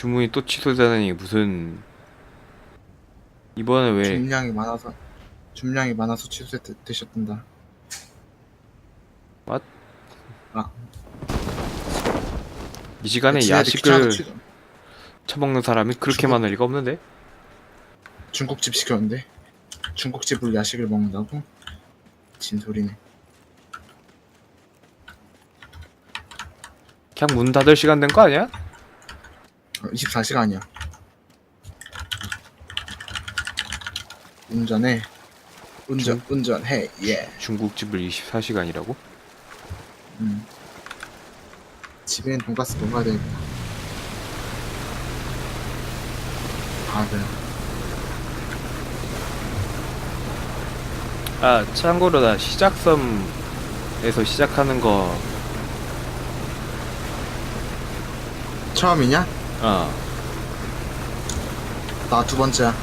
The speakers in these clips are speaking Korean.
주문이 또 취소되다니 무슨 이번에 왜 중량이 많아서 중량이 많아서 취소되셨단다. 이 시간에 지네들 귀찮아서 야식을 취소- 처먹는 사람이 그렇게 중국- 많을 리가 없는데? 중국집 시켰는데 중국집으로 야식을 먹는다고? 진소리네. 그냥 문 닫을 시간 된 거 아니야? 24시간이야. 운전해. 운전, 운전해. 예. 중국집을 24시간이라고? 음. 집에는 돈가스 먹어야 되니까. 아, 네. 아 참고로 나 시작섬에서 시작하는 거 처음이냐? 어, 나 두 번째야.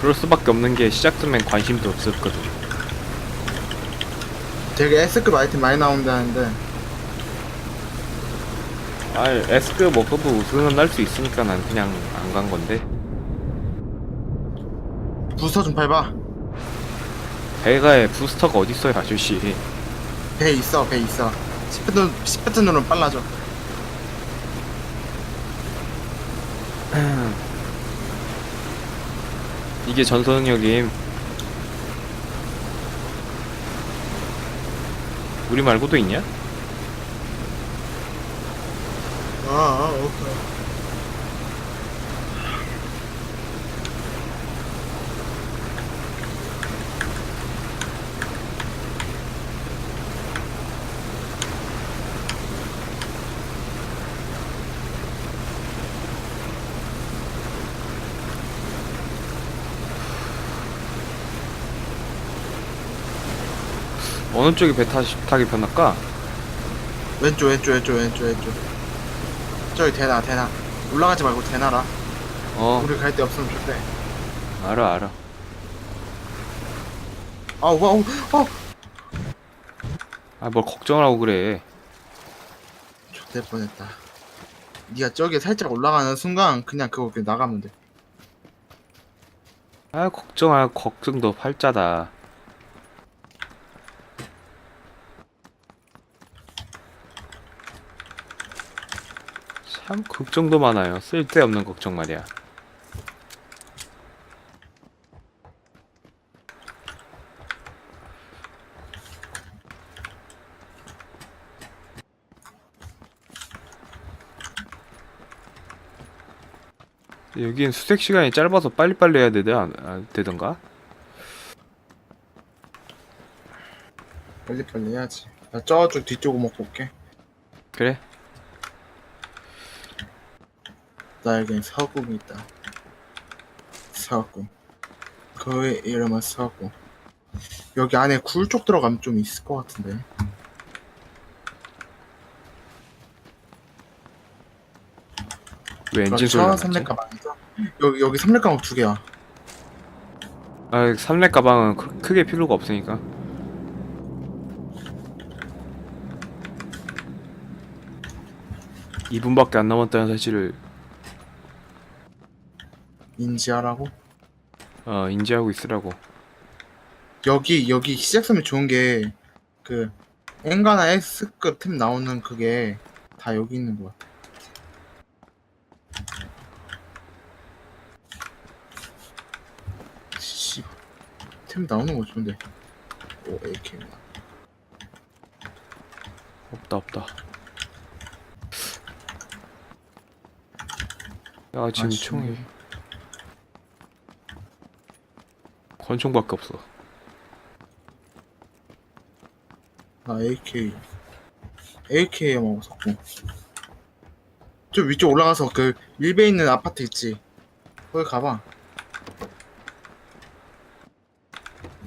그럴 수밖에 없는 게 시작점엔 관심도 없었거든 되게 S급 아이템 많이 나온다는데 아 S급 먹어도 우승은 날 수 있으니까 난 그냥 안 간 건데 부스터 좀 밟아. 배가에 부스터가 어딨어요 아저씨 배 있어, 배 있어. 시프트, 시프트 누르면 빨라져. 이게 전선역임 우리 말고도 있냐? 아, 아, 오케이. 어느 쪽이 배 타, 타기 편할까? 왼쪽, 왼쪽, 왼쪽, 왼쪽, 왼쪽. 저기 대나, 대나. 올라가지 말고 대나라. 어 우리 갈 데 없으면 좋대. 알아 알아 아우, 아우, 어! 아뭘 걱정을 하고 그래 좋될 뻔했다. 니가 저기 살짝 올라가는 순간 그냥 그거 그냥 나가면 돼. 아 걱정할 걱정도 팔자다 참 걱정도 많아요 쓸데없는 걱정 말이야 여긴 수색 시간이 짧아서 빨리빨리 해야 되더, 아, 되던가? 빨리빨리 해야지. 나 저쪽 뒤쪽으로 먹고 올게. 그래? 나에겐 서궁이 있다. 서궁. 그의 이름은 서궁. 여기 안에 굴 쪽 들어가면 좀 있을 것 같은데. 왜 엔진 소리 저 나지? 삼렙 가방이죠? 여기 여기 삼렙 가방 두 개야. 아, 삼렙 가방은 크, 크게 필요가 없으니까. 이분밖에안 남았다는 사실을 인지하라고. 어, 인지하고 있으라고. 여기 여기 시작점이 좋은 게그 엔가나 S급 템 나오는 그게 다 여기 있는 것 같아. 씨, 템 나오는 거 좋은데. 오, AK. 없다, 없다. 야, 지금 아씨. 총이 권총밖에 없어. 나 AK. AK에 먹었었고. 저 위쪽 올라가서 그 밀배 있는 아파트 있지. 거기 가봐.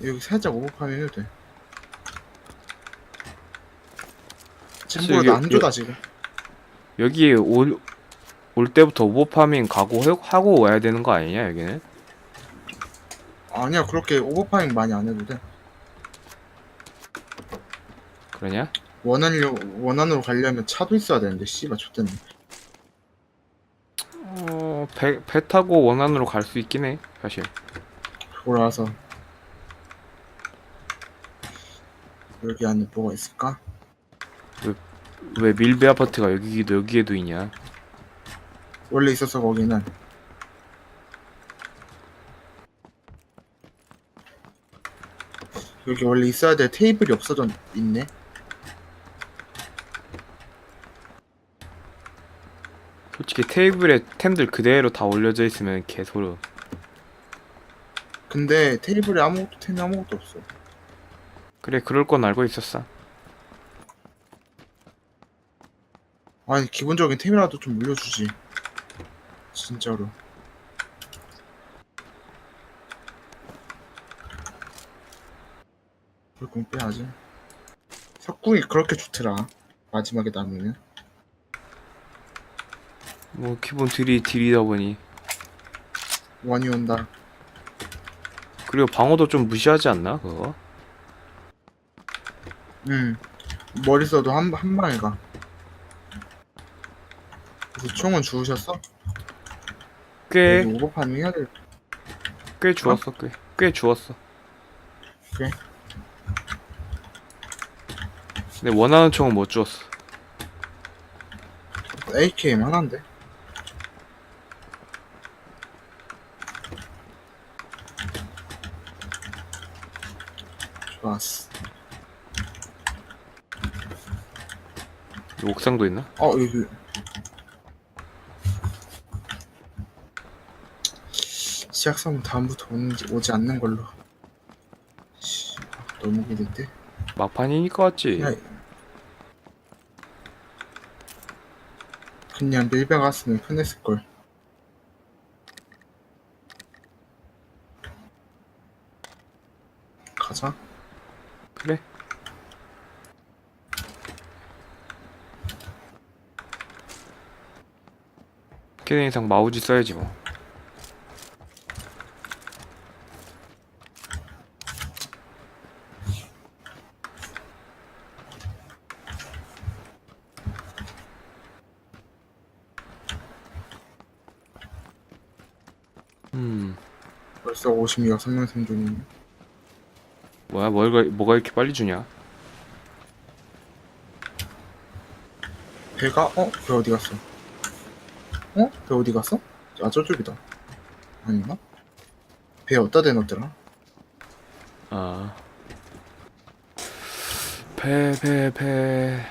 여기 살짝 오버파밍 해도 돼. 챔버가 여기- 나안 줘다 지금. 여기 올, 올 때부터 오버파밍 각오하고 하고 와야 되는 거 아니냐, 여기는? 아니야 그렇게 오버파밍 많이 안 해도 돼. 그러냐? 원안으로 원안으로 가려면 차도 있어야 되는데 씨발 좋겠네. 어, 배, 배 타고 원안으로 갈 수 있긴 해, 사실. 돌아와서 여기 안에 뭐가 있을까? 왜 밀배 아파트가 여기도 여기에도 있냐? 원래 있었어 거기는 여기 원래 있어야 될 테이블이 없어져 있네 솔직히 테이블에 템들 그대로 다 올려져 있으면 개소름. 근데 테이블에 아무것도 템이 아무것도 없어 그래, 그럴 건 알고 있었어. 아니 기본적인 템이라도 좀 올려주지 진짜로 불금 빼야지 석궁이 그렇게 좋더라 마지막에 남으면 뭐 기본 딜이 딜이다 보니. 원이 온다 그리고 방어도 좀 무시하지 않나 그거? 응 머리 써도 한, 한 방에 가 그래서 총은 주우셨어? 꽤 오버파밍 해야 될 꽤 주웠어 꽤. 꽤 주웠어. 그래? 근데 원하는 총은 못 주웠어. AKM 하나인데? 좋았어. 이 옥상도 있나? 어 여기. 시작하면 다음부터 오는지 오지 않는 걸로. 씨, 너무 기대돼 막판이니까 왔지. 야, 그냥 밀배 갔으면 편했을걸 가자 그래. 걔네 이상 마우지 써야지 뭐. 음, 56명 생존이네 뭐야, 뭐가, 뭐가 이렇게 빨리 주냐? 배가 어? 배 어디 갔어? 어? 배 어디 갔어? 아 저쪽이다 아닌가? 배 어디다 대놨더라? 아. 배, 배, 배.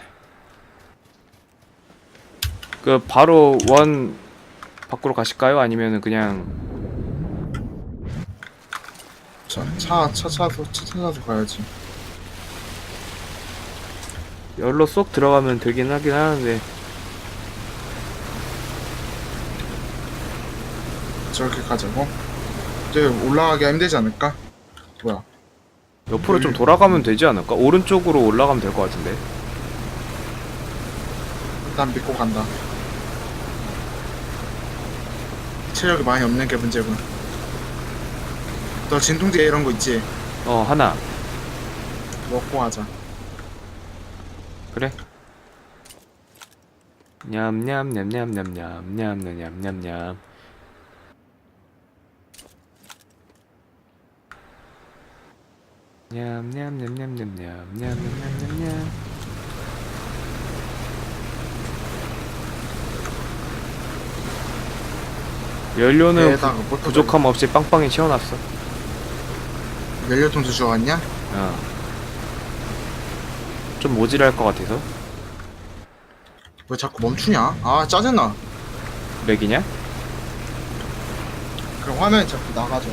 그, 바로 원 밖으로 가실까요? 아니면은 그냥, 차, 차, 차 차서 차 찾아서 가야지 열로 쏙 들어가면 되긴 하긴 하는데, 저렇게 가자고? 이제 올라가기 힘들지 않을까? 뭐야 옆으로 좀 돌아가면 되지 않을까? 오른쪽으로 올라가면 될 것 같은데. 일단 믿고 간다 체력이 많이 없는 게 문제군 너 진통제 이런 거 있지? 어, 하나. 먹고 하자 그래. 냠냠냠냠냠냠냠냠냠냠. 냠냠냠냠냠냠냠냠냠냠. 연료는 배에다가 뭐 부, 부족함 없이 빵빵히 채워놨어. 연료통 주워왔냐? 어. 좀 모질할 것 같아서. 왜 자꾸 멈추냐? 아 짜증나 렉이냐? 그럼 화면이 자꾸 나가죠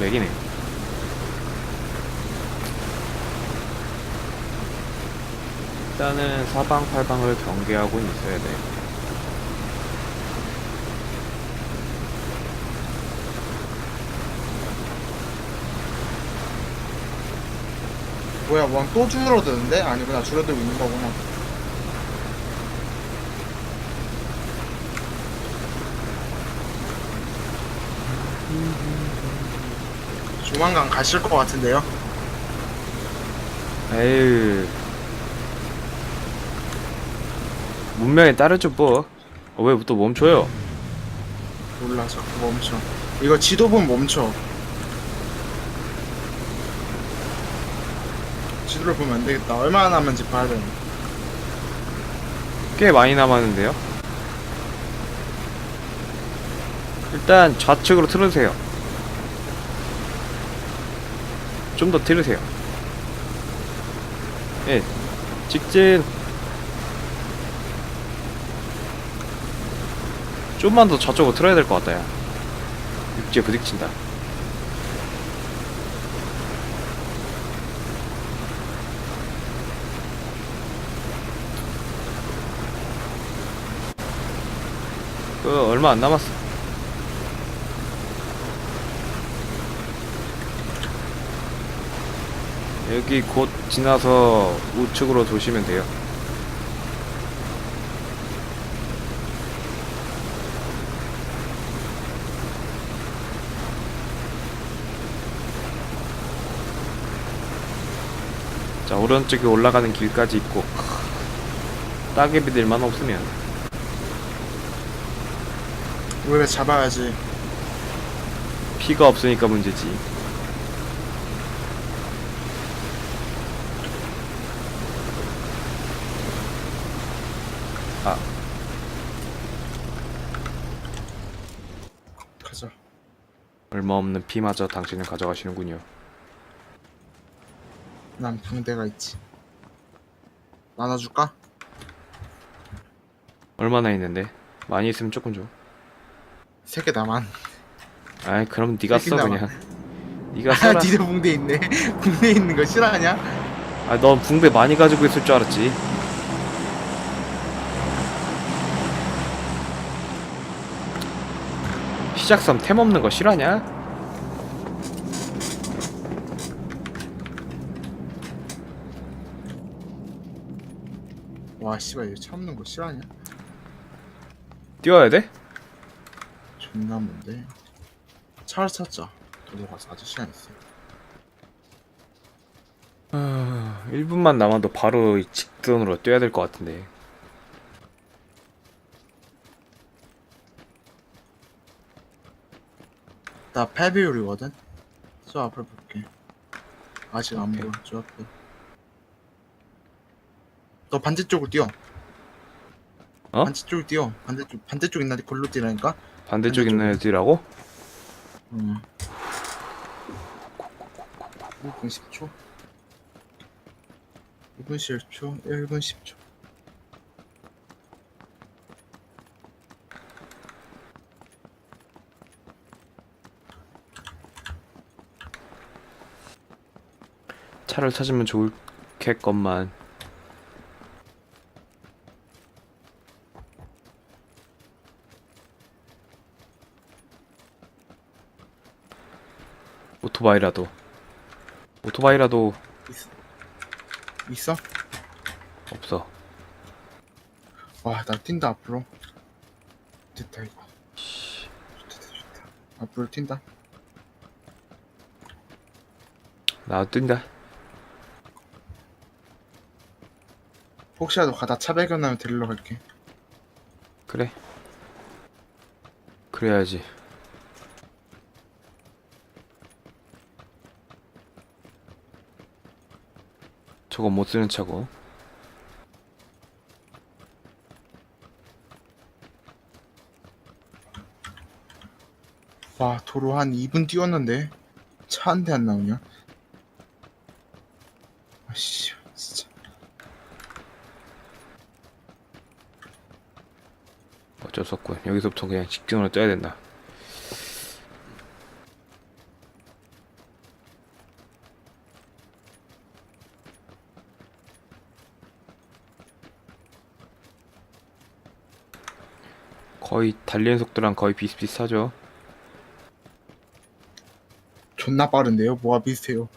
렉이네. 일단은 사방팔방을 경계하고 있어야 돼. 뭐야 왕 또 줄어드는데? 아니구나 줄어들고 있는 거구나 조만간 가실 것 같은데요? 에휴. 문명에 따르죠 뭐. 어, 왜또 멈춰요? 몰라 자꾸 멈춰 이거 지도 보면 멈춰 지도를 보면 안 되겠다 얼마나 남은지 봐야 되네 꽤 많이 남았는데요. 일단 좌측으로 틀으세요. 좀 더 틀으세요. 예, 직진. 좀만 더 좌쪽으로 틀어야 될 것 같다, 야. 육지에 부딪힌다. 그, 얼마 안 남았어. 여기 곧 지나서 우측으로 도시면 돼요. 자, 오른쪽에 올라가는 길까지 있고, 따개비들만 없으면. 우리가 잡아야지 피가 없으니까 문제지. 아, 가자 얼마 없는 피마저 당신은 가져가시는군요. 난 붕대가 있지 나눠줄까? 얼마나 있는데? 많이 있으면 조금 줘. 세개 나만 아이, 그럼 네가 써 새끼 그냥. 네가 아 써라. 니네 붕대 있네 붕대 있는 거 싫어하냐? 아, 넌 붕대 많이 가지고 있을 줄 알았지. 시작선 템 없는 거 싫어하냐? 와 씨발 이거 참는 거 싫어하냐? 뛰어야 돼? 존나 뭔데 차를 찾자 도로 가서 아주 시간 있어 아, 1분만 남아도 바로 이 직선으로 뛰어야 될 것 같은데. 나 8배율이거든? 저 앞을 볼게 아직 안. 보여 저 앞에 너 반대쪽으로 뛰어 어? 반대쪽으로 뛰어 반대쪽 반대쪽 있나 걸로 뛰라니까 반대쪽 있는 애들이라고? 응 1분 10초. 2분 10초. 1분 10초. 차를 찾으면 좋겠건만. 오토바이라도. 오토바이라도 있어? 없어. 와나 뛴다 앞으로 됐다 이거 좋다 좋다 앞으로 튄다 나도 뛴다. 혹시라도 가다 차 발견하면 데리러 갈게 그래. 그래야지. 저거 못 쓰는 차고. 와 도로 한 2분 뛰었는데 차 한 대 안 나오냐? 아씨 진짜 어쩔 수 없군. 여기서부터 그냥 직진으로 떠야 된다. 거의 달리는 속도랑 거의 비슷비슷하죠. 존나 빠른데요? 뭐가 비슷해요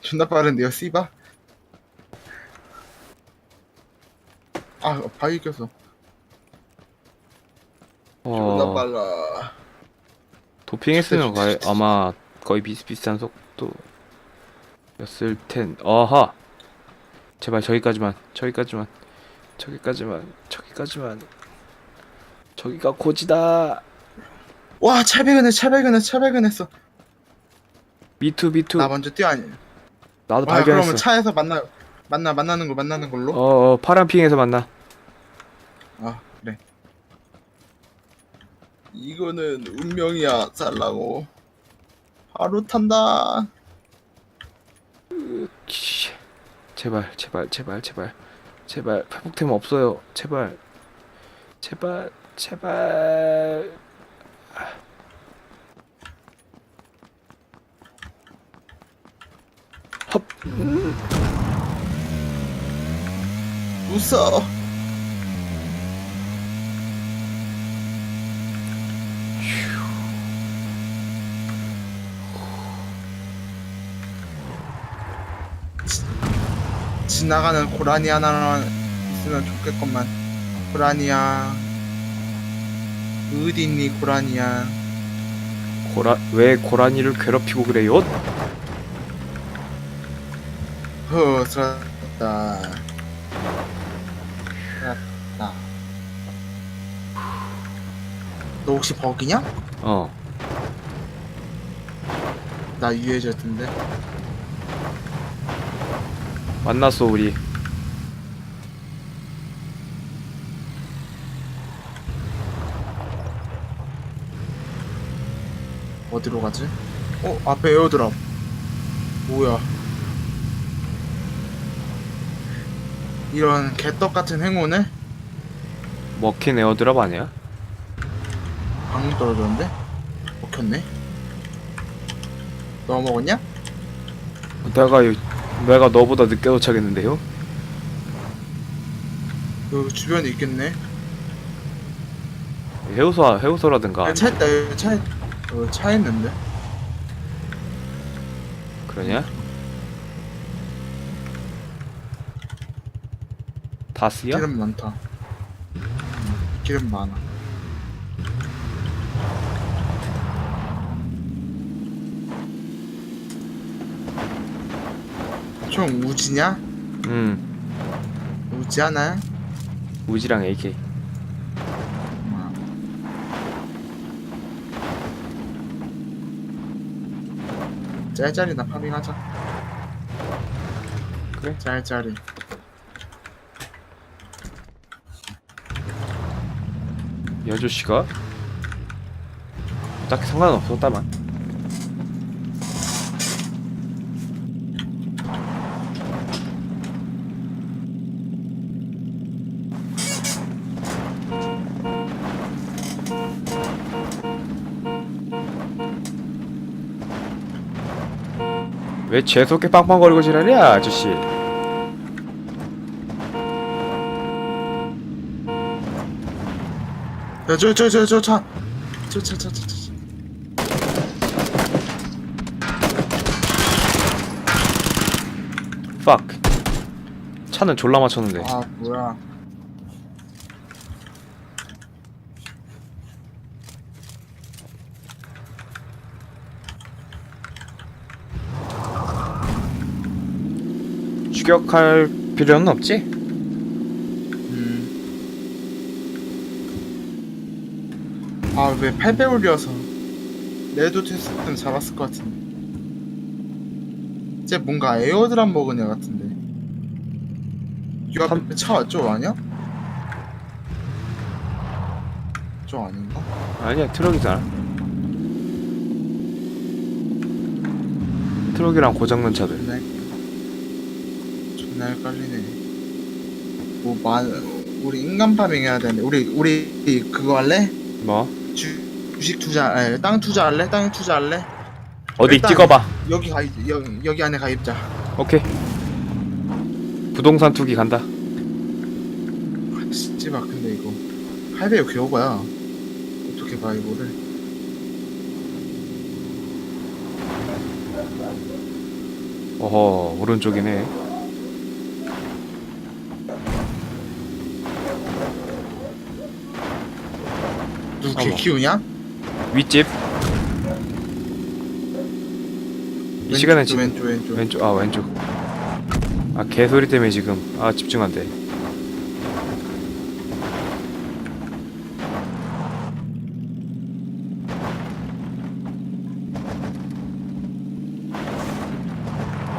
존나 빠른데요 씨바? 아 바위 꼈어 존나 어, 빨라 도핑했으면 거의 아마 거의 비슷비슷한 속도였을 텐. 어하. 제발 저기까지만, 저기까지만, 저기까지만 저기까지만 저기가 고지다 와, 차 발견했어, 차 발견했어, 차 발견했어. 미투 미투 나 먼저 뛰어 아니. 나도 와, 발견했어 그러면 차에서 만나 만나 만나는 거 만나는 걸로. 어, 어 파란 핑에서 만나 아, 그래. 이거는 운명이야, 살라고. 바로 탄다. 씨. 제발 제발 제발 제발 제발 회복템 없어요 제발 제발 제발 헙 웃어. 지- 지나가는 고라니 하나만 있으면 좋겠건만. 고라니야. 어디 있니, 고라니야. 고라 왜 고라니를 괴롭히고 그래요? 허, 살았다. 살았다. 너 혹시 버기냐? 어 나 유해졌던데. 만났어 우리 어디로 가지? 어, 앞에 에어드랍. 뭐야. 이런 개떡 같은 행운을 먹힌 에어드랍 아니야? 방금 떨어졌는데? 먹혔네? 너 먹었냐? 내가 요- 내가 너보다 늦게 도착했는데요? 여기 주변에 있겠네. 해우소 해우소라든가 차 있다, 여기 차, 있- 여기 차 있는데? 그러냐? 다스야? 기름 많다. 음, 기름 많아. 총 우지냐? 응 우지 하나야? 우지랑 AK 아. 짤짤이나 파밍하자. 그래? 짤짤이. 이 아저씨가 딱히 상관없었다만 왜 재수없게 빵빵거리고 지랄이야 아저씨 야, 저, 저, 저, 저, 차. 저, 저, 저, 저, 저. fuck 차는 졸라 맞췄는데 아, 뭐야. 추격할 필요는 없지? 음. 아, 왜 8배율이어서. 레드 테스트는 잡았을 것 같은데. 쟤 뭔가 에어드랍 먹은 애 같은데. 이 앞에 한- 차, 저 아니야? 저 아닌가? 아니야 트럭이잖아 트럭이랑 고장난 차들 헷- 존나 헷갈리네. 뭐, 만, 우리 인간 파밍 해야 되는데. 우리, 우리 그거 할래? 뭐? 주, 주식 투자, 아니, 땅 투자 할래? 땅 투자 할래? 어디 일단- 찍어봐 여기 가입, 여기, 여기 안에 가입자. 오케이 부동산 투기 간다 씨발 근데 이거 8배율 겨우가야 어떻게 봐 이거를 어허 오른쪽이네 어떻게 뭐. 키우냐? 윗집? 이 시간에 지- 왼쪽 왼쪽 왼쪽. 왼쪽 아 왼쪽. 아 개소리 때문에 지금. 아 집중 안돼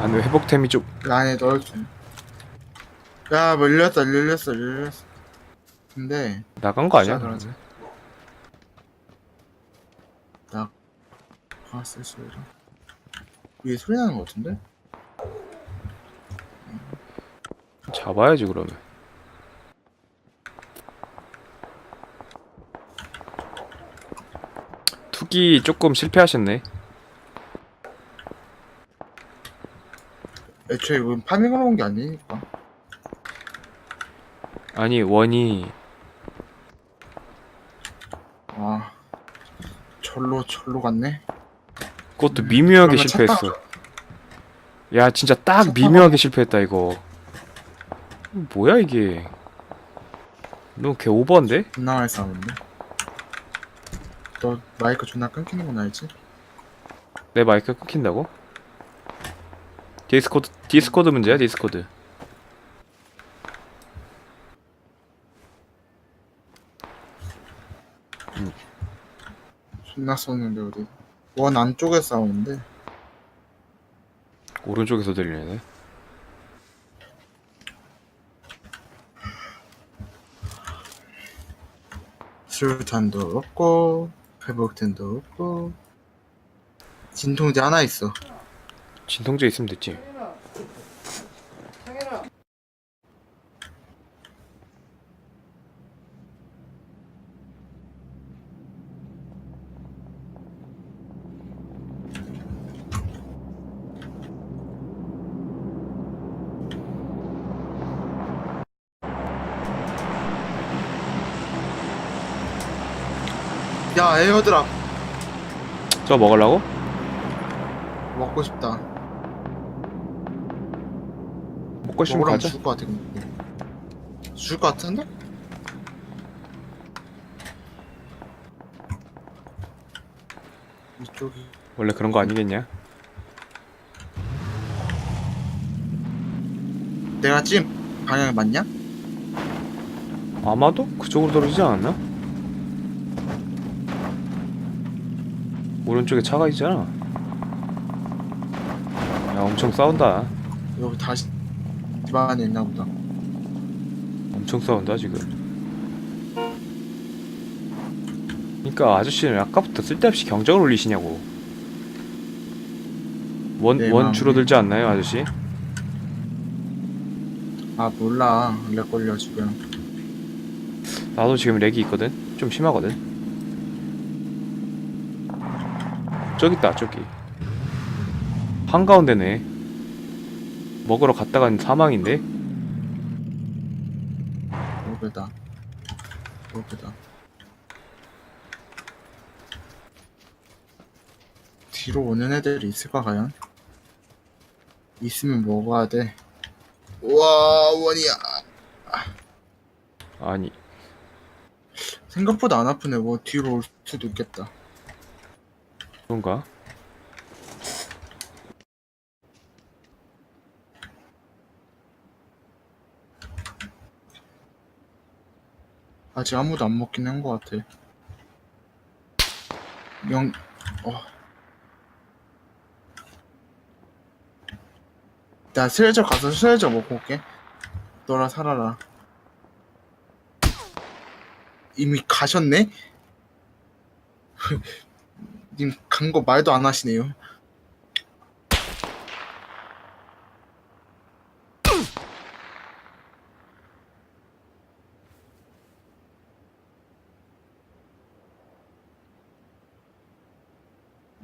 아니 회복템이 좀 안에 넣을게 야 밀렸어 밀렸어 밀렸어. 근데 나간 거 아니야? 그러네. 봤을 소리. 위에 소리 나는 것 같은데? 잡아야지 그러면. 투기 조금 실패하셨네. 애초에 이건 파밍하러 온게 아니니까. 아니 원이 아, 절로, 절로 갔네. 그것도 미묘하게 그러면 실패했어. 야 진짜 딱차 미묘하게 실패했다 이거. 뭐야 이게? 너 걔 오버인데? 존나 많이 싸우는데? 너 마이크 존나 끊기는 건 알지? 내 마이크 끊긴다고? 디스코드 디스코드 문제야 디스코드. 존나 쏘는데, 우리. 원 안쪽에 싸우는데? 오른쪽에서 들리네. 술탄도 없고 회복템도 없고 진통제 하나 있어 진통제 있으면 됐지. 에어드랍 저 먹으려고? 먹고 싶다 먹고 싶으면 먹으라면 가자. 줄것 같아 근데 줄것 같은데? 이쪽이 원래 그런 거 아니겠냐? 내가 찜 방향이 맞냐? 아마도 그쪽으로 떨어지지 않았나? 오른쪽에 차가 있잖아. 야, 엄청 싸운다. 여기 다시 집 안에 있나 보다 엄청 싸운다 지금. 그러니까 아저씨는 아까부터 쓸데없이 경적을 올리시냐고. 원, 네, 원. 줄어들지 않나요, 아저씨? 아 몰라 렉 걸려 지금 나도 지금 렉이 있거든. 좀 심하거든. 저기 있다, 저기. 한가운데네. 먹으러 갔다간 사망인데? 여기다 여기다 뒤로 오는 애들이 있을까 과연? 있으면 먹어야 돼 우와 원이야 아니, 생각보다 안 아프네 뭐 뒤로 올 수도 있겠다 그런가? 아직 아무도 안 먹긴 한 것 같아 영... 어. 나 슬쩍 가서 슬쩍 먹고 올게 너라 살아라 이미 가셨네? 님 간 거 말도 안 하시네요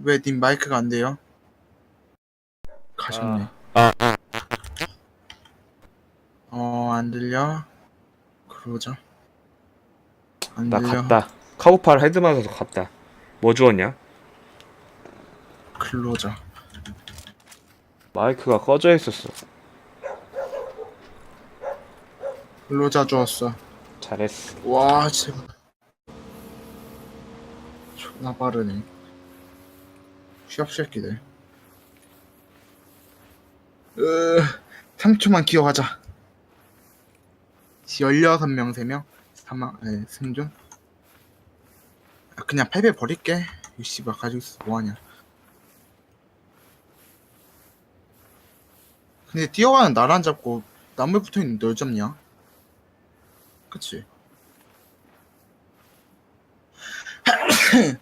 왜 님 마이크가 안 돼요? 가셨네. 아, 어, 안 들려? 그러자. 안 나 들려. 갔다. 카우팔 헤드 맞아서 갔다. 뭐 주웠냐? 클로저. 마이크가 꺼져 있었어. 클로저 주었어. 잘했어. 와, 제발. 존나 빠르네. 취업 새끼들. 으, 3초만 기억하자. 16명, 3명? 사망, 네, 생존? 아, 그냥 8배 버릴게. 이 씨발, 가지고 있어. 뭐하냐. 근데 뛰어가는 나를 안 잡고 나무에 붙어 있는 널 잡냐? 그치?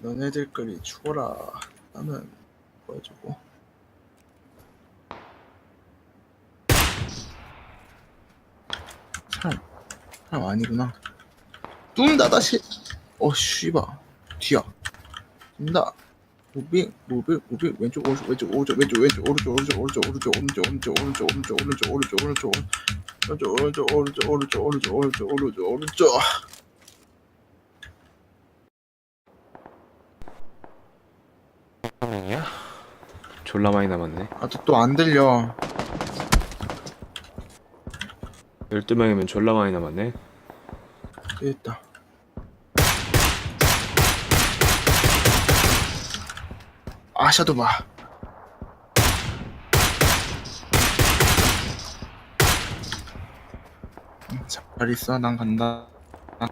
너네들끼리 죽어라. 나는 보여주고. 사람 사람 아니구나. 뚱다 다시. 어 씨발. 뒤야. 뚱다 무빙 무빙 무빙 왼쪽 오른쪽 왼쪽 오른쪽 왼쪽 왼쪽 오른쪽 오른쪽 오른쪽 오른쪽 오른쪽 오른쪽 오른쪽 오른쪽 오른쪽 오른쪽 오른쪽 오른쪽 오른쪽 오른쪽 오른쪽 오른쪽 오른쪽 오른쪽 오른쪽 명이야? 졸라 많이 남았네. 아직도 안 들려 12명이면 졸라 많이 남았네. 됐다 아샤도 봐 응, 잘 있어. 난 간다. 아,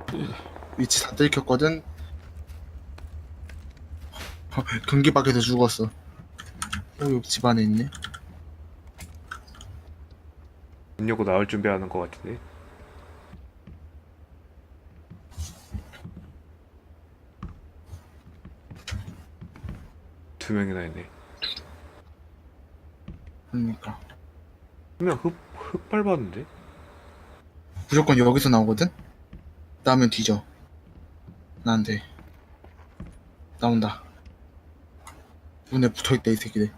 위치 다 들켰거든. 어, 경기 밖에서 죽었어. 어 여기 집 안에 있네. 문 열고 나올 준비하는 것 같은데. 두 명이나 있네. 그러니까 분명 흙, 흙 밟았는데? 무조건 여기서 나오거든? 나면 뒤져. 나한테. 나온다. 문에 붙어있다, 이 새끼들.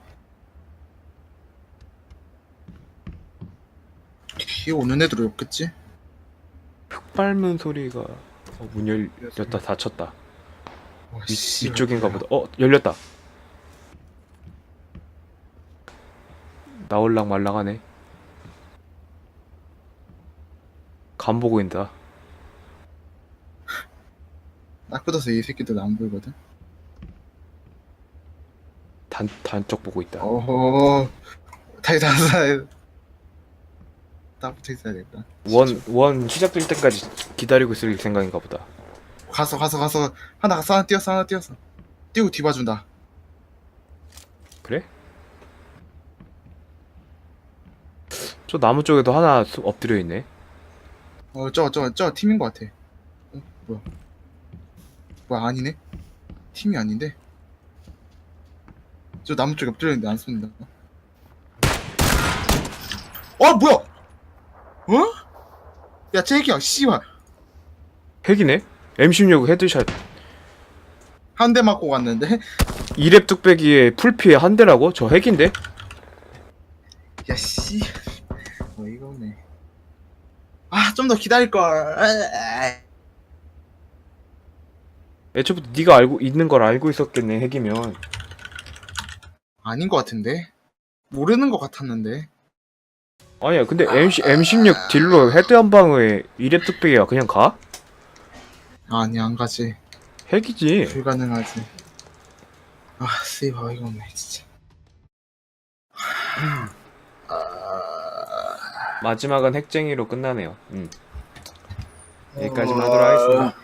뒤에 오는 애들이 없겠지? 흙 밟는 소리가 어, 문 열렸다 닫혔다. 와, 위, 씨, 위쪽인가 뭐야. 보다. 어 열렸다. 나올랑 말랑하네. 간 보고 있다. 딱 굳어서 이 새끼들 안 보이거든? 단 단쪽 보고 있다. 어허. 다시 다시 딱 붙어 있어야 겠다 원 원 시작될 때까지 기다리고 있을 생각인가 보다. 가서, 가서, 가서. 하나 갔어, 하나 뛰었어, 하나 뛰었어. 뛰고 뒤봐준다. 그래? 저 나무 쪽에도 하나 수- 엎드려 있네. 어, 저, 저, 저 팀인 것 같아. 어, 뭐야. 뭐야, 아니네? 팀이 아닌데? 저 나무 쪽에 엎드려 있는데 안 쏜다. 어, 뭐야! 어? 야, 쟤기야, 씨발. 핵이네? M16 헤드샷. 한 대 맞고 갔는데? 2렙 뚝배기에 풀피에 한 대라고? 저 핵인데? 야, 씨. 아, 좀 더 기다릴 걸. 애초부터 네가 알고 있는 걸 알고 있었겠네 핵이면. 아닌 것 같은데? 모르는 것 같았는데? 아니야 근데 MC, M16 딜로 헤드 한 방에 2렙 뚝배기가 그냥 가? 아니, 안 가지. 핵이지. 불가능하지. 아, 씨발, 어이가 없네, 진짜. 아... 마지막은 핵쟁이로 끝나네요. 음. 여기까지만 하도록 하겠습니다.